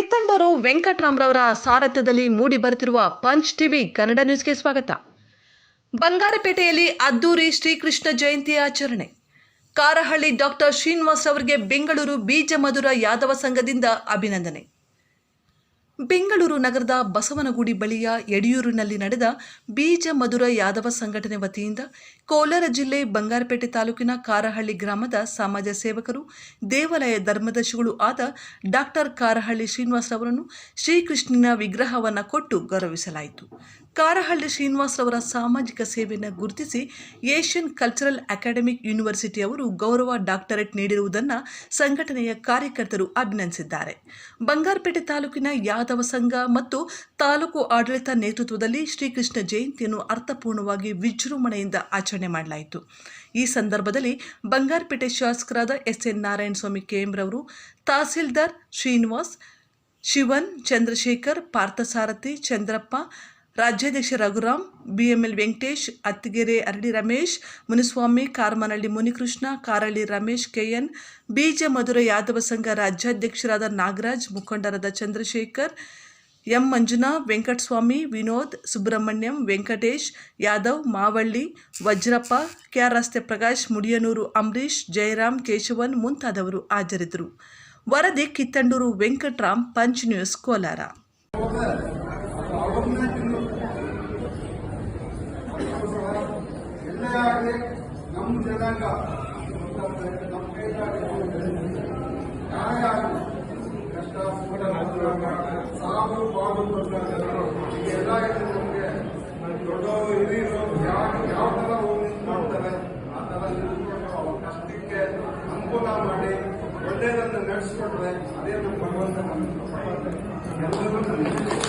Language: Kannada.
ಬೆಂಗಳೂರು ವೆಂಕಟರಾಮ್ರವರ ಸಾರಥ್ಯದಲ್ಲಿ ಮೂಡಿ ಬರುತ್ತಿರುವ ಪಂಚ್ ಟಿವಿ ಕನ್ನಡ ನ್ಯೂಸ್ಗೆ ಸ್ವಾಗತ. ಬಂಗಾರಪೇಟೆಯಲ್ಲಿ ಅದ್ದೂರಿ ಶ್ರೀಕೃಷ್ಣ ಜಯಂತಿ ಆಚರಣೆ. ಕಾರಹಳ್ಳಿ ಡಾಕ್ಟರ್ ಶ್ರೀನಿವಾಸ್ ಅವರಿಗೆ ಬೆಂಗಳೂರು ಬೀಜ ಮಧುರ ಯಾದವ ಸಂಘದಿಂದ ಅಭಿನಂದನೆ. ಬೆಂಗಳೂರು ನಗರದ ಬಸವನಗುಡಿ ಬಳಿಯ ಯಡಿಯೂರಿನಲ್ಲಿ ನಡೆದ ಬೀಜ ಮಧುರ ಯಾದವ ಸಂಘಟನೆ ವತಿಯಿಂದ ಕೋಲಾರ ಜಿಲ್ಲೆ ಬಂಗಾರಪೇಟೆ ತಾಲೂಕಿನ ಕಾರಹಳ್ಳಿ ಗ್ರಾಮದ ಸಮಾಜ ಸೇವಕರು, ದೇವಾಲಯ ಧರ್ಮದರ್ಶಿಗಳು ಆದ ಡಾಕ್ಟರ್ ಕಾರಹಳ್ಳಿ ಶ್ರೀನಿವಾಸ್ ಅವರನ್ನು ಶ್ರೀಕೃಷ್ಣನ ವಿಗ್ರಹವನ್ನು ಕೊಟ್ಟು ಗೌರವಿಸಲಾಯಿತು. ಕಾರಹಳ್ಳಿ ಶ್ರೀನಿವಾಸ್ ಅವರ ಸಾಮಾಜಿಕ ಸೇವೆಯನ್ನು ಗುರುತಿಸಿ ಏಷ್ಯನ್ ಕಲ್ಚರಲ್ ಅಕಾಡೆಮಿಕ್ ಯೂನಿವರ್ಸಿಟಿ ಅವರು ಗೌರವ ಡಾಕ್ಟರೇಟ್ ನೀಡಿರುವುದನ್ನು ಸಂಘಟನೆಯ ಕಾರ್ಯಕರ್ತರು ಅಭಿನಂದಿಸಿದ್ದಾರೆ. ಬಂಗಾರಪೇಟೆ ತಾಲೂಕಿನ ಯಾದವ ಸಂಘ ಮತ್ತು ತಾಲೂಕು ಆಡಳಿತ ನೇತೃತ್ವದಲ್ಲಿ ಶ್ರೀಕೃಷ್ಣ ಜಯಂತಿಯನ್ನು ಅರ್ಥಪೂರ್ಣವಾಗಿ ವಿಜೃಂಭಣೆಯಿಂದ ಆಚರಣೆ ಮಾಡಲಾಯಿತು. ಈ ಸಂದರ್ಭದಲ್ಲಿ ಬಂಗಾರಪೇಟೆ ಶಾಸಕರಾದ ಎಸ್ ಎನ್ ನಾರಾಯಣಸ್ವಾಮಿ ಕೆಎಂರವರು ತಹಸೀಲ್ದಾರ್ ಶ್ರೀನಿವಾಸ್, ಶಿವನ್ ಚಂದ್ರಶೇಖರ್, ಪಾರ್ಥಸಾರಥಿ ಚಂದ್ರಪ್ಪ ರಾಜ್ಯಾಧ್ಯಕ್ಷ ರಘುರಾಮ್, ಬಿಎಂಎಲ್ ವೆಂಕಟೇಶ್, ಅತ್ತಿಗೆರೆ ಅರಳಿ ರಮೇಶ್, ಮುನಿಸ್ವಾಮಿ, ಕಾರ್ಮನಹಳ್ಳಿ ಮುನಿಕೃಷ್ಣ, ಕಾರಳ್ಳಿ ರಮೇಶ್, ಕೆಎನ್, ಬೀಜ ಮಧುರ ಯಾದವ ಸಂಘ ರಾಜ್ಯಾಧ್ಯಕ್ಷರಾದ ನಾಗರಾಜ್, ಮುಖಂಡರಾದ ಚಂದ್ರಶೇಖರ್, ಎಂ ಮಂಜುನಾ, ವೆಂಕಟಸ್ವಾಮಿ, ವಿನೋದ್, ಸುಬ್ರಹ್ಮಣ್ಯಂ, ವೆಂಕಟೇಶ್, ಯಾದವ್, ಮಾವಳ್ಳಿ, ವಜ್ರಪ್ಪ ಕೆಆರ್ ರಸ್ತೆ ಪ್ರಕಾಶ್, ಮುಡಿಯನೂರು ಅಂಬರೀಶ್ ಜಯರಾಮ್, ಕೇಶವನ್ ಮುಂತಾದವರು ಹಾಜರಿದ್ದರು. ವರದಿ ಕಿತ್ತಂಡೂರು ವೆಂಕಟರಾಮ್, ಪಂಚ್ ನ್ಯೂಸ್ ಕೋಲಾರ. ಆಗಲಿ ನಮ್ಮ ಜನಾಂಗ, ನಮ್ಮ ಕೈಗಾರಿಕೆ ಕಷ್ಟ ಸ್ಫೋಟ ಸಾವು ಬಾಳು ಜನರು ಎಲ್ಲ ಇದು ನಮಗೆ ದೊಡ್ಡವರು ಹಿರಿಯರು, ಯಾರು ಯಾವ ಥರ ಮಾಡ್ತಾರೆ, ಆ ಥರ ಕಷ್ಟಕ್ಕೆ ಅನುಕೂಲ ಮಾಡಿ, ಒಳ್ಳೆಯದನ್ನು ನಡೆಸ್ಕೊಟ್ರೆ ಅದೇ ನಮ್ಮ ಭಗವಂತ ನಮ್ಮ ಎಲ್ಲರೂ